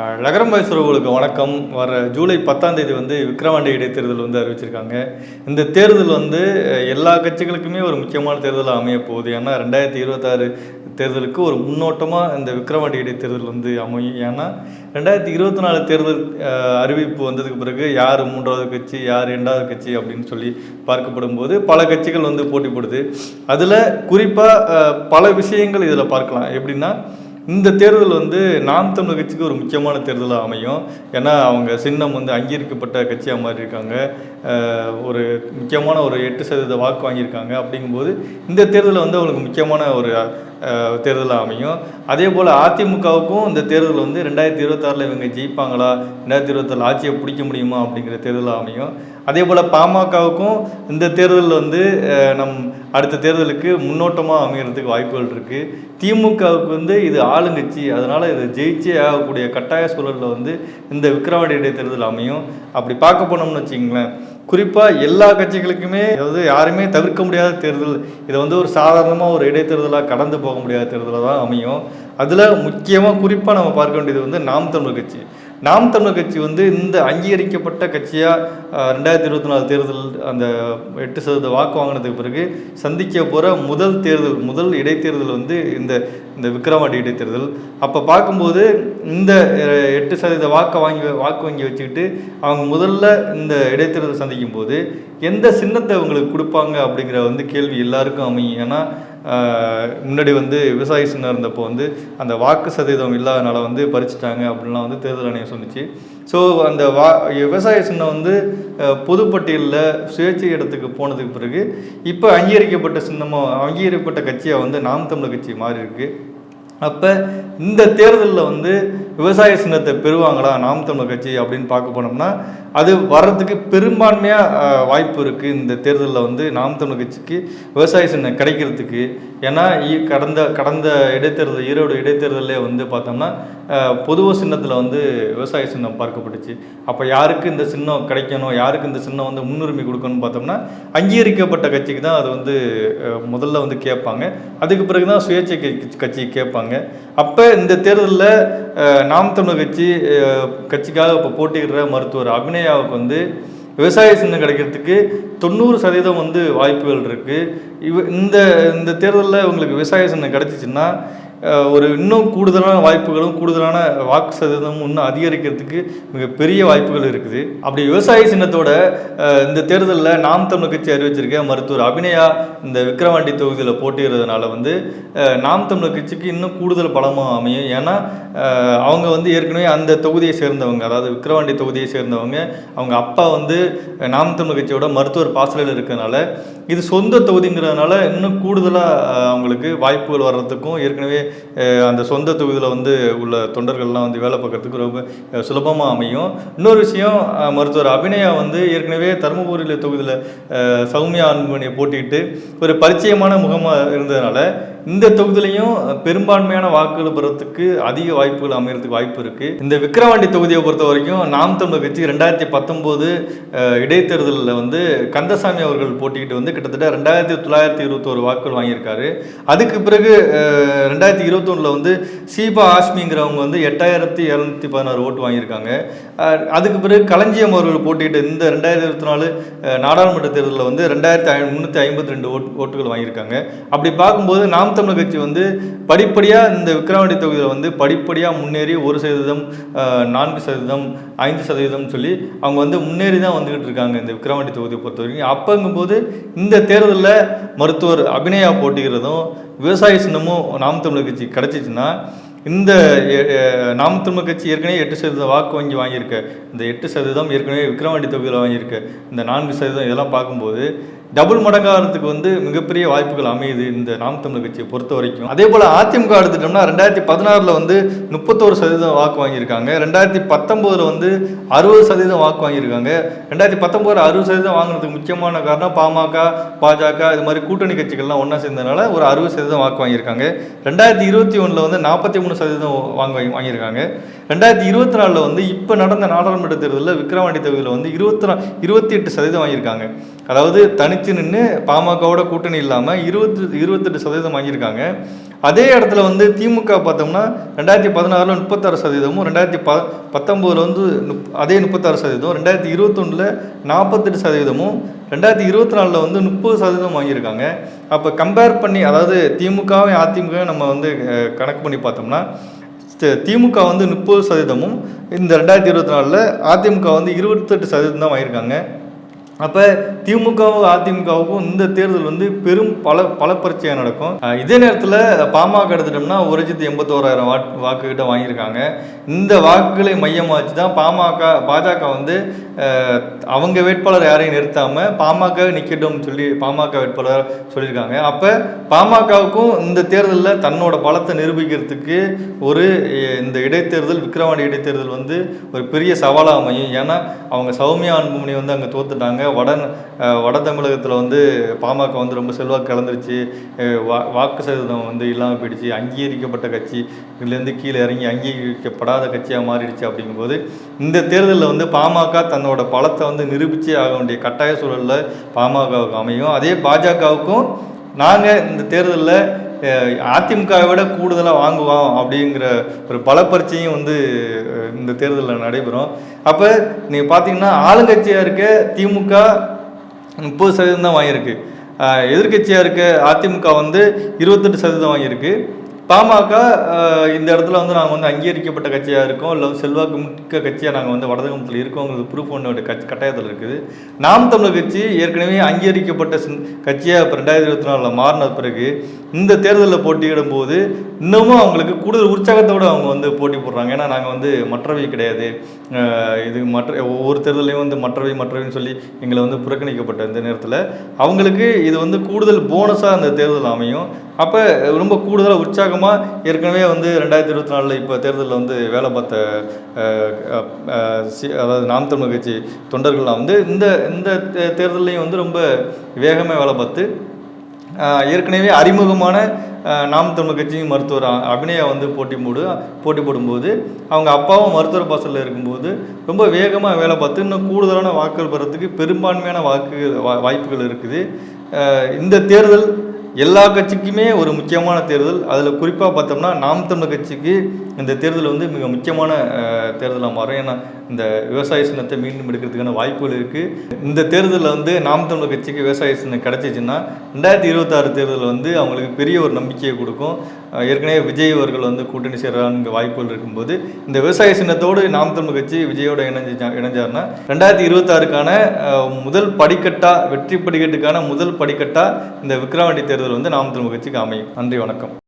அஹ், நகரம் பேசுகிறவங்களுக்கு வணக்கம். வர ஜூலை பத்தாம் தேதி வந்து விக்ரவாண்டி இடைத்தேர்தல் வந்து அறிவிச்சிருக்காங்க. இந்த தேர்தல் வந்து எல்லா கட்சிகளுக்குமே ஒரு முக்கியமான தேர்தலாக அமைய போகுது. ஏன்னா ரெண்டாயிரத்தி இருபத்தாறு தேர்தலுக்கு ஒரு முன்னோட்டமாக இந்த விக்ரவாண்டி இடைத்தேர்தல் வந்து அமையும் ஏன்னா ரெண்டாயிரத்தி இருபத்தி நாலு தேர்தல் அறிவிப்பு வந்ததுக்கு பிறகு யார் மூன்றாவது கட்சி யார் இரண்டாவது கட்சி அப்படின்னு சொல்லி பார்க்கப்படும் போது பல கட்சிகள் வந்து போட்டி போடுது அதில் குறிப்பாக பல விஷயங்கள் இதில் பார்க்கலாம். எப்படின்னா இந்த தேர்தல் வந்து நாம் தமிழ் கட்சிக்கு ஒரு முக்கியமான தேர்தலாக அமையும். ஏன்னா அவங்க சின்னம் வந்து அங்கீகரிக்கப்பட்ட கட்சியாக மாறி இருக்காங்க ஒரு முக்கியமான ஒரு எட்டு சதவீத வாக்கு வாங்கியிருக்காங்க அப்படிங்கும்போது இந்த தேர்தலில் வந்து அவங்களுக்கு முக்கியமான ஒரு தேர்தலாக அமையும். அதே போல் அதிமுகவுக்கும் இந்த தேர்தல் வந்து ரெண்டாயிரத்தி இருபத்தாறில் இவங்க ஜெயிப்பாங்களா? ரெண்டாயிரத்தி இருபத்தாறு ஆட்சியை பிடிக்க முடியுமா? அப்படிங்கிற தேர்தலாக அமையும். அதே போல் பாமகவுக்கும் இந்த தேர்தலில் வந்து நம் அடுத்த தேர்தலுக்கு முன்னோட்டமாக அமைகிறதுக்கு வாய்ப்புகள் இருக்குது திமுகவுக்கு வந்து இது ஆளுங்கட்சி. அதனால் இது ஜெயிச்சே ஆகக்கூடிய கட்டாய சூழலில் வந்து இந்த விக்ரவாண்டி இடைத்தேர்தல் அமையும். அப்படி பார்க்க போனோம்னு வச்சிங்களேன் குறிப்பாக எல்லா கட்சிகளுக்குமே அதாவது யாருமே தவிர்க்க முடியாத தேர்தல். இதை வந்து ஒரு சாதாரணமாக ஒரு இடைத்தேர்தலாக கடந்து போக முடியாத தேர்தலாக தான் அமையும். அதில் முக்கியமாக குறிப்பாக நம்ம பார்க்க வேண்டியது வந்து நாம் தமிழ் கட்சி. நாம் தமிழர் கட்சி வந்து இந்த அங்கீகரிக்கப்பட்ட கட்சியாக ரெண்டாயிரத்தி இருபத்தி நாலு தேர்தல் அந்த எட்டு சதவீத வாக்கு வாங்கினதுக்கு பிறகு சந்திக்க போகிற முதல் தேர்தல் முதல் இடைத்தேர்தல் வந்து இந்த இந்த விக்ரவாண்டி இடைத்தேர்தல். அப்போ பார்க்கும்போது இந்த எட்டு சதவீத வாக்கை வாங்கி வாக்கு வாங்கி வச்சுக்கிட்டு அவங்க முதல்ல இந்த இடைத்தேர்தல் சந்திக்கும் போது எந்த சின்னத்தை அவங்களுக்கு கொடுப்பாங்க அப்படிங்கிற வந்து கேள்வி எல்லாருக்கும் அமையும். ஏன்னா முன்னாடி வந்து விவசாய சின்ன இருந்தப்போ வந்து அந்த வாக்கு சதவீதம் இல்லாதனால வந்து பறிச்சுட்டாங்க அப்படின்லாம் வந்து தேர்தல் ஆணையம் சொன்னிச்சு. ஸோ அந்த வா விவசாய சின்னம் வந்து பொதுப்பட்டியலில் சுயேட்சை இடத்துக்கு போனதுக்கு பிறகு இப்போ அங்கீகரிக்கப்பட்ட சின்னமாக அங்கீகரிக்கப்பட்ட கட்சியாக வந்து நாம் தமிழர் கட்சி மாறி இருக்கு அப்போ இந்த தேர்தலில் வந்து விவசாய சின்னத்தை பெறுவாங்களா நாம் தமிழர் கட்சி அப்படின்னு பார்க்க போனோம்னா அது வர்றதுக்கு பெரும்பான்மையாக வாய்ப்பு இருக்குது இந்த தேர்தலில் வந்து நாம் தமிழர் கட்சிக்கு விவசாய சின்னம் கிடைக்கிறதுக்கு. ஏன்னா கடந்த கடந்த இடைத்தேர்தல் ஈரோடு இடைத்தேர்தலே வந்து பார்த்தோம்னா பொதுவாக பொதுவ சின்னத்தில் வந்து விவசாய சின்னம் பார்க்கப்பட்டுச்சு. அப்போ யாருக்கு இந்த சின்னம் கிடைக்கணும் யாருக்கு இந்த சின்னம் வந்து முன்னுரிமை கொடுக்கணும்னு பார்த்தோம்னா அங்கீகரிக்கப்பட்ட கட்சிக்கு தான் அது வந்து முதல்ல வந்து கேட்பாங்க. அதுக்கு பிறகு தான் சுயேட்சை கட்சி- கட்சி கேட்பாங்க. அப்போ இந்த தேர்தலில் நாம் தமிழர் கட்சி கட்சிக்காக இப்போ போட்டியிடுற மருத்துவர் அபிநயாவுக்கு வந்து விவசாய சின்னம் கிடைக்கிறதுக்கு தொண்ணூறு சதவீதம் வந்து வாய்ப்புகள் இருக்குது இவ இந்த இந்த தேர்தலில் உங்களுக்கு விவசாய சின்னம் கிடச்சிச்சின்னா ஒரு இன்னும் கூடுதலான வாய்ப்புகளும் கூடுதலான வாக்கு சதவீதமும் இன்னும் அதிகரிக்கிறதுக்கு மிகப்பெரிய வாய்ப்புகள் இருக்குது. அப்படி விவசாய சின்னத்தோட இந்த தேர்தலில் நாம் தமிழ் கட்சி அறிவிச்சிருக்க மருத்துவர் அபிநயா இந்த விக்கிரவாண்டி தொகுதியில் போட்டிடுறதுனால வந்து நாம் தமிழ் கட்சிக்கு இன்னும் கூடுதல் பலமாக அமையும். ஏன்னா அவங்க வந்து ஏற்கனவே அந்த தொகுதியை சேர்ந்தவங்க அதாவது விக்கிரவாண்டி தொகுதியை சேர்ந்தவங்க அவங்க அப்பா வந்து நாம் தமிழ் கட்சியோட மருத்துவர் பாசலில் இருக்கிறதுனால இது சொந்த தொகுதிங்கிறதுனால இன்னும் கூடுதலாக அவங்களுக்கு வாய்ப்புகள் வர்றதுக்கும் ஏற்கனவே அந்த சொந்த தொகுதியில் வந்து உள்ள தொண்டர்கள்லாம் வந்து வேலை பார்க்கறதுக்கு ரொம்ப சுலபமாக அமையும். இன்னொரு விஷயம் அஹ், மருத்துவர் அபிநயா வந்து ஏற்கனவே தருமபுரியில் தொகுதியில் அஹ், சௌமியா அன்புமணியை போட்டிக்கிட்டு ஒரு பரிச்சயமான முகமாக இருந்ததுனால இந்த தொகுதியிலையும் பெரும்பான்மையான வாக்குகள் பெறத்துக்கு அதிக வாய்ப்புகள் அமையறதுக்கு வாய்ப்பு இருக்கு. இந்த விக்கிரவாண்டி தொகுதியை பொறுத்த வரைக்கும் நாம் தமிழர் கட்சி ரெண்டாயிரத்தி பத்தொம்போது இடைத்தேர்தலில் வந்து கந்தசாமி அவர்கள் போட்டிக்கிட்டு வந்து கிட்டத்தட்ட ரெண்டாயிரத்தி தொள்ளாயிரத்தி இருபத்தோரு வாக்குகள் வாங்கியிருக்காரு. அதுக்கு பிறகு ரெண்டாயிரத்தி இருபத்தொன்னில் வந்து சீபா ஆஷ்மிங்கிறவங்க வந்து எட்டாயிரத்தி இரநூத்தி பதினாறு ஓட்டு வாங்கியிருக்காங்க. அதுக்கு பிறகு களஞ்சியம் அவர்கள் போட்டிக்கிட்டு இந்த ரெண்டாயிரத்தி இருபத்தி நாலு நாடாளுமன்ற தேர்தலில் வந்து ரெண்டாயிரத்தி முந்நூற்றி ஐம்பத்தி ரெண்டு ஓட்டு ஓட்டுகள் வாங்கியிருக்காங்க. அப்படி பார்க்கும்போது நாம் தமிழர் கட்சி வந்து படிப்படியாக இந்த விக்கிரவாண்டி தொகுதியில் வந்து படிப்படியாக முன்னேறி ஒரு சதவீதம் நான்கு சதவீதம் ஐந்து சதவீதம் சொல்லி அவங்க வந்து முன்னேறி தான் வந்துக்கிட்டு இருக்காங்க இந்த விக்கிரவாண்டி தொகுதியை பொறுத்த வரைக்கும். அப்போங்கும்போது இந்த தேர்தலில் மருத்துவர் அபிநயா போட்டிக்கிறதும் விவசாய சின்னமும் நாம் தமிழர் கட்சி கிடச்சிச்சின்னா இந்த நாம் தமிழர் கட்சி ஏற்கனவே எட்டு சதவீதம் வாக்கு வங்கி வாங்கியிருக்க. இந்த எட்டு சதவீதம் ஏற்கனவே விக்கிரவாண்டி தொகுதியில் வாங்கியிருக்க. இந்த நான்கு சதவீதம் இதெல்லாம் பார்க்கும்போது டபுள் மடங்காகிறதுக்கு வந்து மிகப்பெரிய வாய்ப்புகள் அமையுது இந்த நாம் தமிழர் கட்சியை பொறுத்த வரைக்கும். அதே போல் அதிமுக எடுத்துட்டோம்னா ரெண்டாயிரத்தி பதினாறில் வந்து முப்பத்தோரு சதவீதம் வாக்கு வாங்கியிருக்காங்க. ரெண்டாயிரத்தி பத்தொம்போதில் வந்து அறுபது சதவீதம் வாக்கு வாங்கியிருக்காங்க. ரெண்டாயிரத்தி பத்தொம்போதில் அறுபது சதவீதம் வாங்கினதுக்கு முக்கியமான காரணம் பாமக பாஜக இது மாதிரி கூட்டணி கட்சிகள்லாம் ஒன்றா சேர்ந்ததுனால ஒரு அறுபது சதவீதம் வாக்கு வாங்கியிருக்காங்க. ரெண்டாயிரத்தி இருபத்தி ஒன்றில் வந்து நாற்பத்தி மூணு சதவீதம் வாங்க வாங்கியிருக்காங்க. ரெண்டாயிரத்தி இருபத்தி நாலில் வந்து இப்போ நடந்த நாடாளுமன்ற தேர்தலில் விக்ரவாண்டி தொகுதியில் வந்து இருபத்தி நா இருபத்தி எட்டு சதவீதம் வாங்கியிருக்காங்க. அதாவது தனித்து நின்று பாமகவோட கூட்டணி இல்லாமல் இருபத்தி இருபத்தெட்டு சதவீதம் வாங்கியிருக்காங்க. அதே இடத்துல வந்து திமுக பார்த்தோம்னா ரெண்டாயிரத்தி பதினாறில் முப்பத்தாறு சதவீதமும் ரெண்டாயிரத்தி ப பத்தொம்போதில் வந்து அதே முப்பத்தாறு சதவீதம் ரெண்டாயிரத்தி இருபத்தொன்னில் நாற்பத்தெட்டு சதவீதமும் ரெண்டாயிரத்தி இருபத்தி நாலில் வந்து முப்பது சதவீதம் வாங்கியிருக்காங்க. அப்போ கம்பேர் பண்ணி அதாவது திமுகவும் அதிமுகவும் நம்ம வந்து கணக்கு பண்ணி பார்த்தோம்னா திமுக வந்து முப்பது சதவீதமும் இந்த ரெண்டாயிரத்தி இருபத்தி நாலில் அதிமுக வந்து இருபத்தெட்டு சதவீதம் தான் வாங்கியிருக்காங்க. அப்போ திமுகவும் அதிமுகவுக்கும் இந்த தேர்தல் வந்து பெரும் பல பல பிரச்சனை நடக்கும் இதே நேரத்தில் பாமக எடுத்துட்டோம்னா ஒரு லட்சத்தி எண்பத்தோராயிரம் வாக்கு வாக்குகிட்ட வாங்கியிருக்காங்க. இந்த வாக்குகளை மையமாக வச்சு தான் பாமக பாஜக வந்து அவங்க வேட்பாளர் யாரையும் நிறுத்தாமல் பாமக நிற்கட்டும்னு சொல்லி பாமக வேட்பாளர் சொல்லியிருக்காங்க. அப்போ பாமகவுக்கும் இந்த தேர்தலில் தன்னோட பலத்தை நிரூபிக்கிறதுக்கு ஒரு இந்த இடைத்தேர்தல் விக்கிரவாண்டி இடைத்தேர்தல் வந்து ஒரு பெரிய சவாலாக அமையும். ஏன்னா அவங்க சௌமியா அன்புமணி வந்து அங்கே தோத்துட்டாங்க. வட வட தமிழகத்தில் வந்து பாமக வந்து ரொம்ப செல்வாக்கு கலந்துருச்சு. வா வாக்கு சதவீதம் வந்து இல்லாமல் போயிடுச்சு. அங்கீகரிக்கப்பட்ட கட்சி இதுலேருந்து கீழே இறங்கி அங்கீகரிக்கப்படாத கட்சியாக மாறிடுச்சு அப்படிங்கும்போது இந்த தேர்தலில் வந்து பாமக தன்னோட பலத்தை வந்து நிரூபித்தே ஆக வேண்டிய கட்டாய சூழலில் பாமகவுக்கு அமையும். அதே பாஜகவுக்கும் நாங்கள் இந்த தேர்தலில் அதிமுகவை விட கூடுதலாக வாங்குவோம் அப்படிங்கிற ஒரு பல பரீட்சையும் வந்து இந்த தேர்தலில் நடைபெறும். அப்போ நீங்கள் பார்த்தீங்கன்னா ஆளுங்கட்சியாக இருக்க திமுக முப்பது சதவீதம் தான் வாங்கியிருக்கு. எதிர்கட்சியாக எதிர்க்கட்சியாக இருக்க அதிமுக வந்து இருபத்தெட்டு சதவீதம் வாங்கியிருக்கு. பாமக இந்த இடத்துல வந்து நாங்கள் வந்து அங்கீகரிக்கப்பட்ட கட்சியாக இருக்கோம். இல்லை செல்வாக்கு மிக்க கட்சியாக நாங்கள் வந்து வடதகமத்தில் இருக்கோங்கிறது ப்ரூஃப் ஒன்று கட்சி கட்டாயத்தில் இருக்குது. நாம் தமிழர் கட்சி ஏற்கனவே அங்கீகரிக்கப்பட்ட கட்சியாக இப்போ ரெண்டாயிரத்தி இருபத்தி நாலில் மாறின பிறகு இந்த தேர்தலில் போட்டியிடும் போது இன்னமும் அவங்களுக்கு கூடுதல் உற்சாகத்தோடு அவங்க வந்து போட்டி போடுறாங்க. ஏன்னா நாங்கள் வந்து மற்றவை கிடையாது. இது மற்ற ஒவ்வொரு தேர்தலையும் வந்து மற்றவை மற்றவைன்னு சொல்லி எங்களை வந்து புறக்கணிக்கப்பட்ட இந்த நேரத்தில் அவங்களுக்கு இது வந்து கூடுதல் போனஸாக அந்த தேர்தல் அமையும். அப்போ ரொம்ப கூடுதலாக காரணமாக ஏற்கனவே வந்து ரெண்டாயிரத்தி இருபத்தி நாலில் இப்போ தேர்தலில் வந்து வேலை பார்த்த அதாவது நாம் தமிழ் கட்சி தொண்டர்கள்லாம் வந்து இந்த இந்த தே- தேர்தல்லையும் வந்து ரொம்ப வேகமாக வேலை பார்த்து ஏற்கனவே அறிமுகமான நாம் தமிழ் கட்சியும் மருத்துவர் அபிநயா வந்து போட்டி போடு போட்டி போடும்போது அவங்க அப்பாவும் மருத்துவர் பாசலில் இருக்கும்போது ரொம்ப வேகமாக வேலை பார்த்து இன்னும் கூடுதலான வாக்குகள் பெறத்துக்கு பெரும்பான்மையான வாக்கு வா- வாய்ப்புகள் இருக்குது. இந்த தேர்தல் எல்லா கட்சிக்குமே ஒரு முக்கியமான தேர்தல். அதில் குறிப்பாக பார்த்தோம்னா நாம் தமிழர் கட்சிக்கு இந்த தேர்தல் வந்து மிக முக்கியமான தேர்தலாக மாறும். ஏன்னா இந்த விவசாய சின்னத்தை மீண்டும் எடுக்கிறதுக்கான வாய்ப்புகள் இருக்குது இந்த தேர்தலில் வந்து நாம் தமிழர் கட்சிக்கு விவசாய சின்னம் கிடச்சிச்சின்னா ரெண்டாயிரத்தி இருபத்தாறு தேர்தலில் வந்து அவங்களுக்கு பெரிய ஒரு நம்பிக்கையை கொடுக்கும். ஏற்கனவே விஜய் அவர்கள் வந்து கூட்டணி சேரலான்னு வாய்ப்புகள் இருக்கும்போது இந்த விவசாய சின்னத்தோடு நாம் தமிழ் கட்சி விஜயோட இணைஞ்சு இணைஞ்சாருன்னா ரெண்டாயிரத்தி இருபத்தாறுக்கான முதல் படிக்கட்டா வெற்றி படிக்கட்டுக்கான முதல் படிக்கட்டா இந்த விக்ரவாண்டி தேர்தல் வந்து நாம் தமிழ் கட்சிக்கு அமையும். நன்றி வணக்கம்.